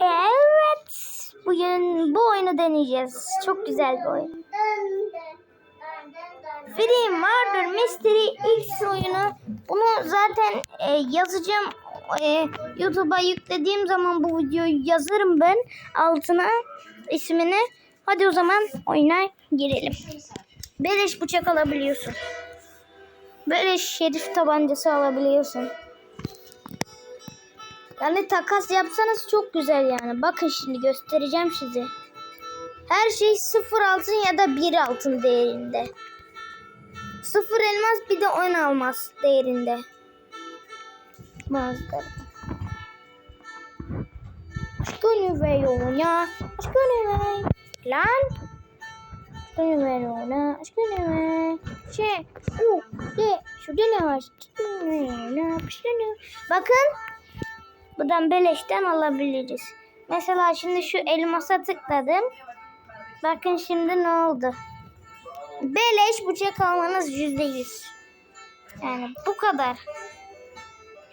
Evet. Bugün bu oyunu deneyeceğiz. Çok güzel bir oyun. Free Murder Mystery X oyunu. Bunu zaten e, yazacağım. E, YouTube'a yüklediğim zaman bu videoyu yazarım ben altına ismini. Hadi o zaman oyuna girelim. Beleş bıçak alabiliyorsun. Beleş şerif tabancası alabiliyorsun. Yani takas yapsanız çok güzel yani. Bakın şimdi göstereceğim size. Her şey sıfır altın ya da bir altın değerinde. Sıfır elmas bir de on almaz değerinde. Bazıları. Aşkını ver ona. Aşkını ver. Lan. Aşkını ver ona. Aşkını ver. Şey. U. De. Şurada ne var? Bakın. Buradan beleşten alabiliriz. Mesela şimdi şu elmasa tıkladım. Bakın şimdi ne oldu? Beleş bıçak almanız yüzde yüz. Yani bu kadar.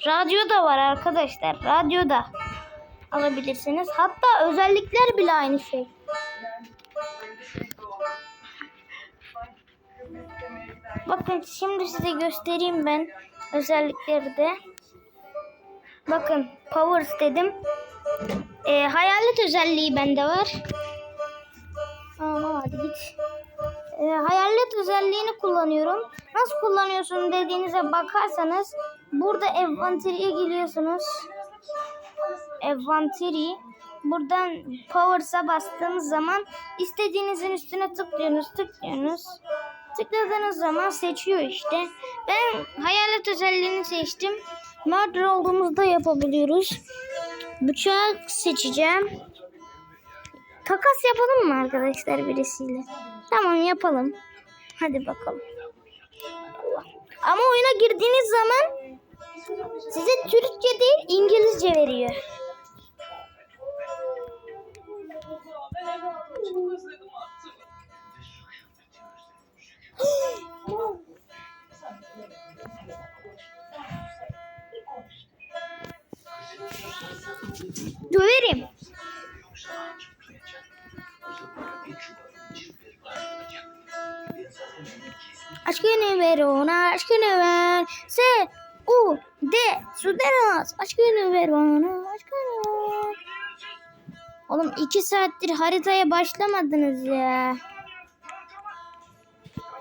Radyo da var arkadaşlar. Radyo da alabilirsiniz. Hatta özellikler bile aynı şey. Bakın şimdi size göstereyim ben özellikleri de. Bakın powers dedim. Ee, hayalet özelliği bende var. Ama hadi git. Ee, hayalet özelliğini kullanıyorum. Nasıl kullanıyorsun dediğinize bakarsanız burada envanteriye giriyorsunuz. Envanteri. Buradan powers'a bastığınız zaman istediğinizin üstüne tıklıyorsunuz, tıklıyorsunuz. Tıkladığınız zaman seçiyor işte. Ben hayalet özelliğini seçtim. Murder olduğumuzda yapabiliyoruz. Bıçak seçeceğim. Takas yapalım mı arkadaşlar birisiyle? Tamam yapalım. Hadi bakalım. Allah. Ama oyuna girdiğiniz zaman size Türkçe değil İngilizce veriyor. Oğlum iki saattir haritaya başlamadınız ya.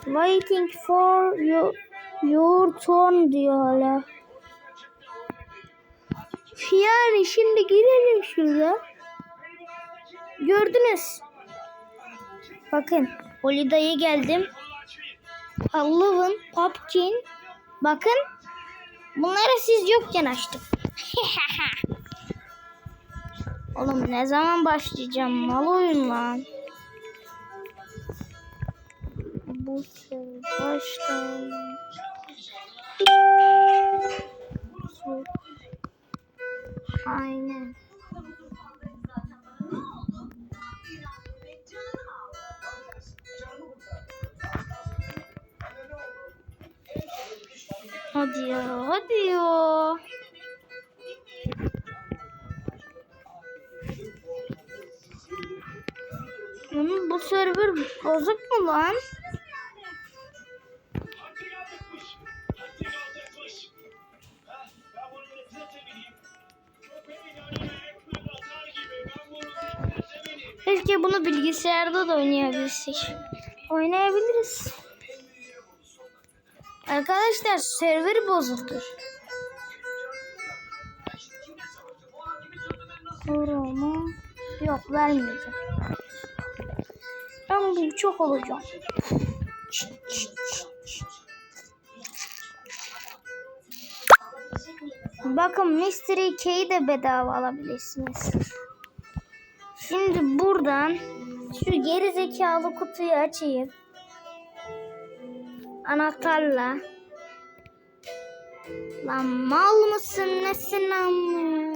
Waiting for your, your turn diyor hala. Yani şimdi girelim şurada. Gördünüz. Bakın. Holiday'a geldim. Allah'ın Pumpkin. Bakın. Bunları siz yokken açtım. Oğlum ne zaman başlayacağım? Mal oyun lan. Bu sefer baştan. Aynen. Hadi ya, hadi ya. Oğlum bu server bozuk mu lan? Keşke bunu bilgisayarda da oynayabilsek. Oynayabiliriz. Arkadaşlar server bozuldu. Koruma. Yok vermeyeceğim. Ben bu çok olacağım. Bakın Mystery Key'i de bedava alabilirsiniz. Şimdi buradan şu geri zekalı kutuyu açayım. Anahtarla. Lan mal mısın nesin amma?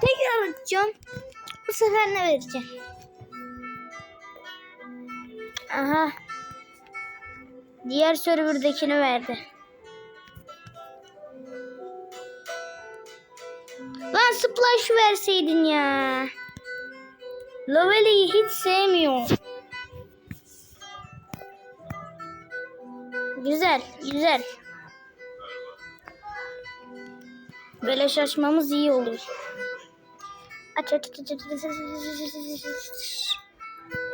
Tekrar açacağım. Bu sefer ne vereceğim? Aha. Diğer serverdekini verdi. Lan splash verseydin ya. Lovely'yi hiç sevmiyorum. Güzel, güzel. Böyle şaşmamız iyi olur. Aç aç aç aç aç aç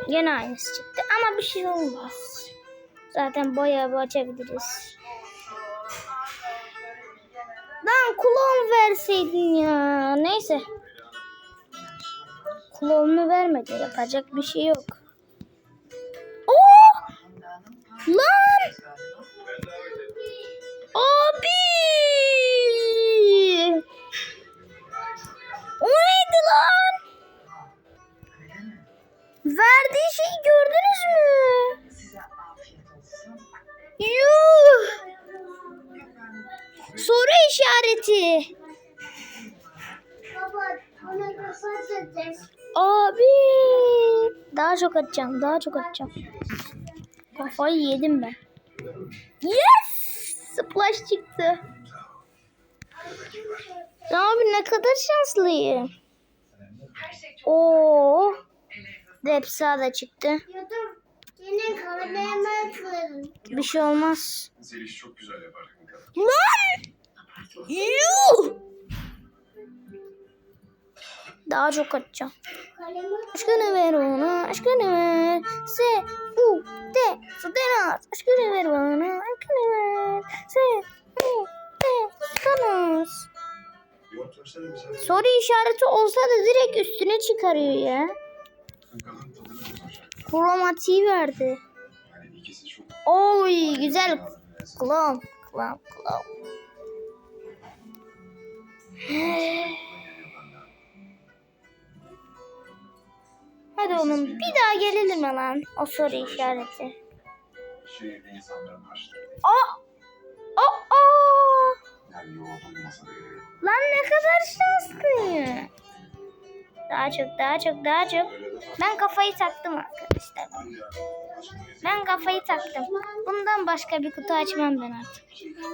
Yine aynısı çıktı ama bir şey olmaz. Zaten bayağı bir açabiliriz. Lan klon verseydin ya. Neyse. Klonunu vermedi. Yapacak bir şey yok. İşareti. Baba ona kapatacağız. Abi. Daha çok atacağım. Daha çok atacağım. Kafayı yedim ben. Yes! Splash çıktı. Abi ne kadar şanslıyım. Oo. Depsa da çıktı. Bir şey olmaz. Zeliş çok güzel yapar. Lan! Yuh! Daha çok atacağım. Aşkını ver bana, aşkını ver. Se, u, de, sudenat. Aşkını ver bana, aşkını ver. Se, u, de, sudenat. Soru işareti olsa da direkt üstüne çıkarıyor ya. Kromatiği verdi. Oy güzel. Klam, klam, klam. Hadi oğlum bir daha gelelim mi lan o soru işareti. Şehirde insanların göre. Lan ne kadar şanslıyım. Daha çok, daha çok, daha çok. Ben kafayı taktım arkadaşlar. Ben kafayı taktım. Bundan başka bir kutu açmam ben artık.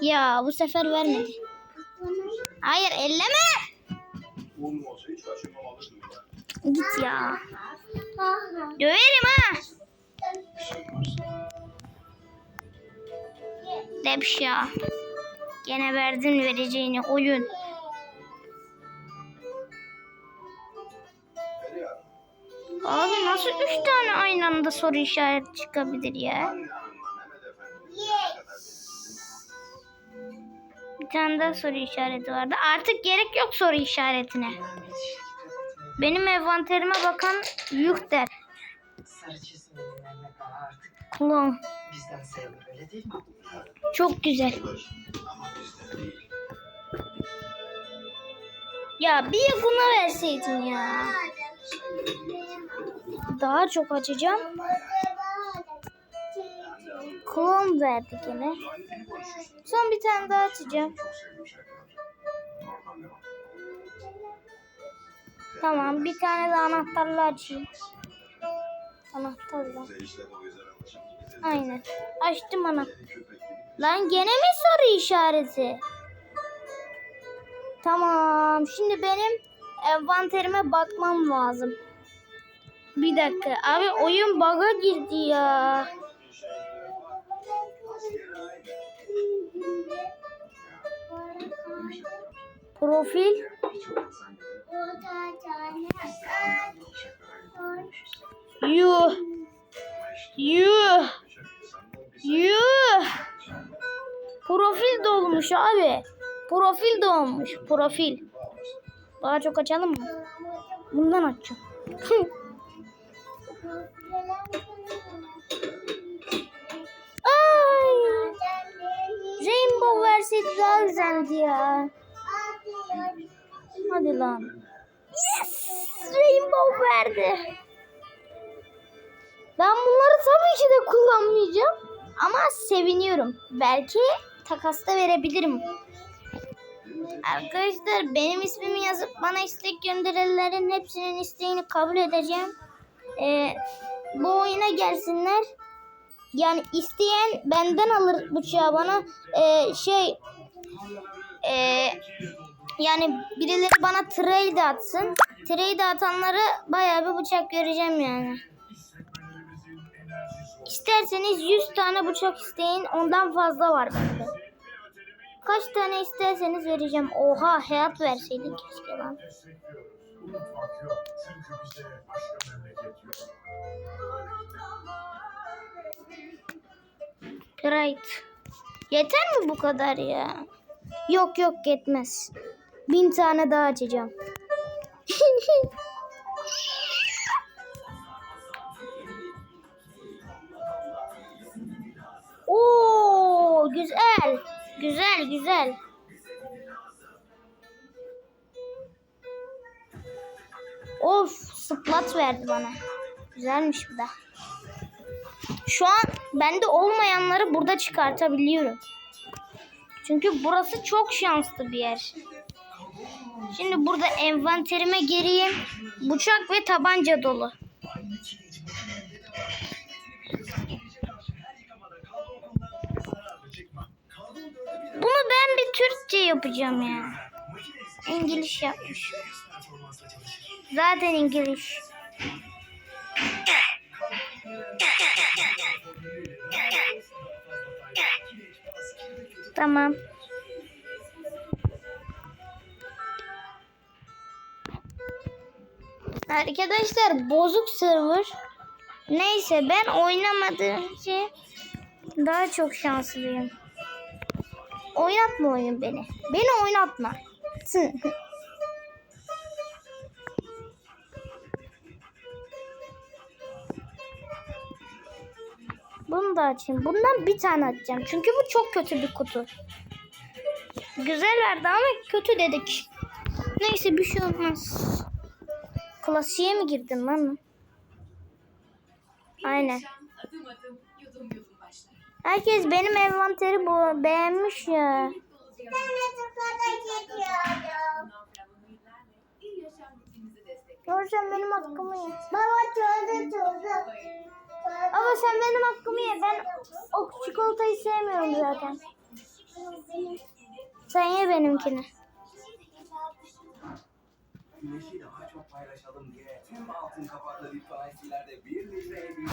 Ya bu sefer vermedi. Hayır elleme. Ya. Git ya. Döverim ha. Varsa. Depşa. Gene verdin vereceğini oyun. Ya. Abi nasıl üç tane aynı anda soru işareti çıkabilir ya? Bir tane daha soru işareti vardı. Artık gerek yok soru işaretine. Benim envanterime bakan yuh der. Sarı mi? Çok güzel. Ya bir buna verseydin ya. Daha çok açacağım. Klon verdi yine. Son bir tane daha devam. Tamam bir tane de anahtarla açayım. Anahtarla. Aynen. Açtım ana. Köpek gibi. Lan gene mi soru işareti? Tamam. Şimdi benim envanterime bakmam lazım. Bir dakika. Abi oyun bug'a girdi ya. Profil. Yuh. Yuh. Yuh. Profil dolmuş abi. Profil dolmuş. Profil. Daha çok açalım mı? Bundan açacağım. güzeldi ya. Hadi lan. Yes! Rainbow verdi. Ben bunları tabii ki de kullanmayacağım. Ama seviniyorum. Belki takasta verebilirim. Arkadaşlar benim ismimi yazıp bana istek gönderenlerin hepsinin isteğini kabul edeceğim. Ee, bu oyuna gelsinler. Yani isteyen benden alır bıçağı bana. Ee, şey ee, Yani birileri bana trade atsın. Trade atanlara bayağı bir bıçak vereceğim yani. İsterseniz 100 tane bıçak isteyin. Ondan fazla var bende. Kaç tane isterseniz vereceğim. Oha hayat verseydin keşke lan. Unutmak Yeter mi bu kadar ya? Yok yok yetmez. Bin tane daha açacağım. Oo güzel. Güzel güzel. Of splat verdi bana. Güzelmiş bu da. Şu an bende olmayanları burada çıkartabiliyorum. Çünkü burası çok şanslı bir yer. Şimdi burada envanterime gireyim. Bıçak ve tabanca dolu. Bunu ben bir Türkçe yapacağım ya. İngiliz yapmış. Zaten İngiliz. Tamam. Arkadaşlar bozuk server. Neyse ben oynamadığım için daha çok şanslıyım. Oynatma oyun beni. Beni oynatma. Açayım. Bundan bir tane açacağım. Çünkü bu çok kötü bir kutu. Güzel verdi ama kötü dedik. Neyse bir şey olmaz. Klasiğe mi girdin lan? Aynen. Adım adım yudum yudum başlar. Herkes benim envanteri bu beğenmiş ya. Ben. Görsen benim hakkımı ye. Baba çoğdu çoğdu. Ama sen benim hakkımı ye. Ben o çikolatayı sevmiyorum zaten. Sen ye benimkini. Güneşi daha çok paylaşalım diye tüm altın kapaklı litfanesilerde 1 litreye büyüdü.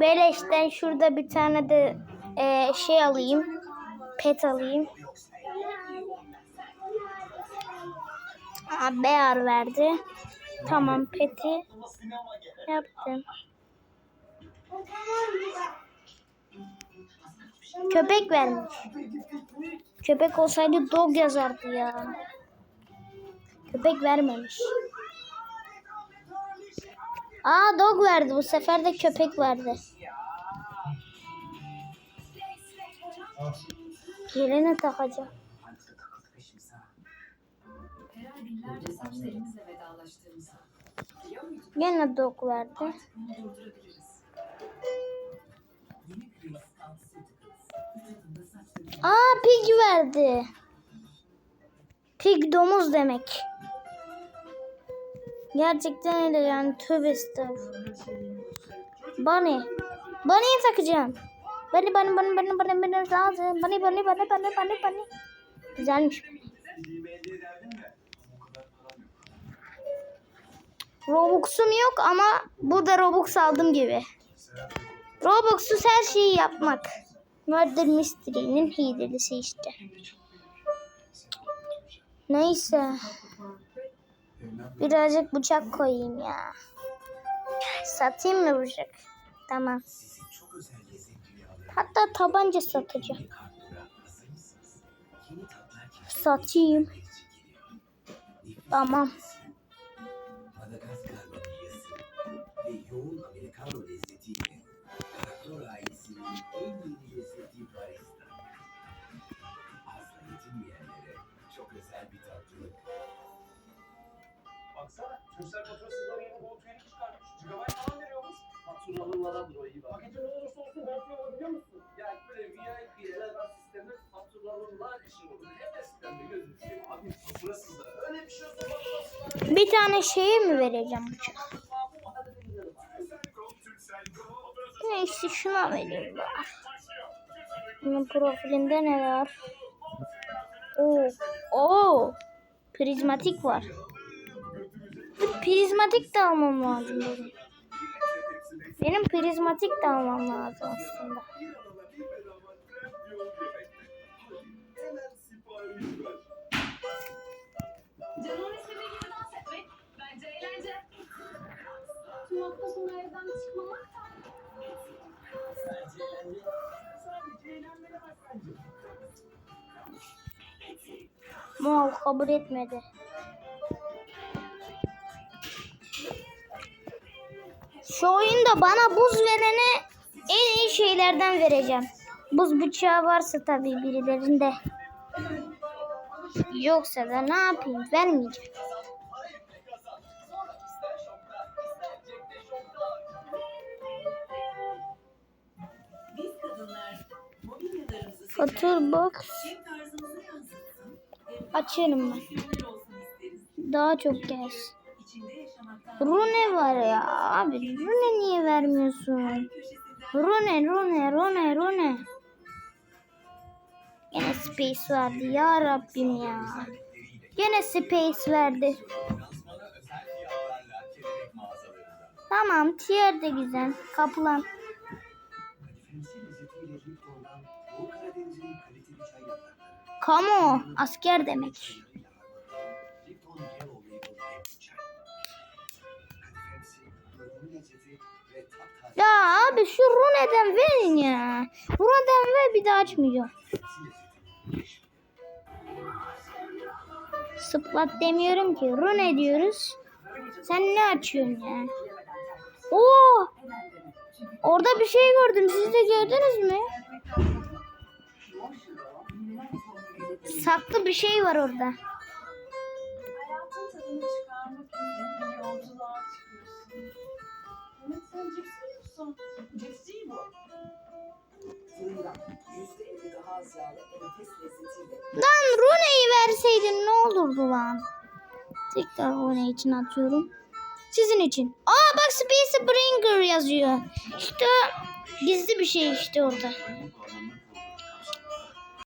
Beleşten şurada bir tane de e, şey alayım. Pet alayım. Aa, bear verdi. Tamam peti yaptım. Köpek vermiş. Köpek olsaydı dog yazardı ya. Köpek vermemiş. Aa dog verdi bu sefer de köpek verdi. Yerine takacağım. Telimizle vedalaştığımızı biliyor muydun? Gene dog verdi. Artık bunu durdurabiliriz. Yeni Grace Pharmaceuticals. Üç adımda saç dökümü Aa pig verdi. Pig domuz demek. Gerçekten öyle yani tövbe estağfurullah. Bunny. Bunny'yi takacağım. Bunny bunny bunny bunny bunny bunny lazım. Bunny bunny bunny bunny bunny bunny. Güzelmiş. Robux'um yok ama burada Robux aldım gibi. Robux'suz her şeyi yapmak. Murder Mystery'nin hilesi işte. Neyse. Birazcık bıçak koyayım ya. Satayım mı bıçak? Tamam. Hatta tabanca satacağım. Satayım. Tamam. En yeni lezzeti barista. Asla yetinmeyenlere çok özel bir tatlılık. Baksana, Türksel faturasızları yeni Gold Üyelik çıkarmış. Gigabyte falan veriyormuş. Fatura alınmadan o iyi bak. Paketin ne olursa olsun Gold Üye olabiliyor musun? Yani böyle VIP'lere ben sistemi faturalarlar işi olur. Hem de sistemde gözüm seveyim. Abi faturasızlar. Öyle bir şey olsa faturasızlar. Bir tane şeye mi vereceğim Neyse şuna vereyim bari. Bunun profilinde ne var? Oo. Oo. Prizmatik var. Prizmatik de almam lazım benim. Benim prizmatik de almam lazım aslında. Canın istediği gibi dans etmek bence eğlence. Tüm hafta sonu evden çıkmamak Mal kabul etmedi. Şu oyunda bana buz verene en iyi şeylerden vereceğim. Buz bıçağı varsa tabii birilerinde. Yoksa da ne yapayım vermeyeceğim. Mobilyalarımızı Fatur box hem tarzımızı yansıtsın hem açarım ben. Daha çok gelsin. Rune var ya abi Rune niye vermiyorsun? Rune Rune Rune Rune. Gene space verdi ya Rabbim ya. Gene space verdi. Tamam tier de güzel. Kaplan. Kamu asker demek. Ya abi şu Rune'den verin ya. Rune'den ver bir daha açmayacağım. Sıplat demiyorum ki. Rune diyoruz. Sen ne açıyorsun ya? Oo! Orada bir şey gördüm. Siz de gördünüz mü? Saklı bir şey var orada. Hayatın tadını çıkarmak için bir yolculuğa çıkıyorsun. Mehmet sen cips mi yiyorsun? Cips değil bu. fırından %50 daha az yağlı enfes lezzetiyle Lan Rune'yi verseydin ne olurdu lan? Tekrar Rune için atıyorum. Sizin için. Aa bak Space Springer yazıyor. İşte gizli bir şey işte orada.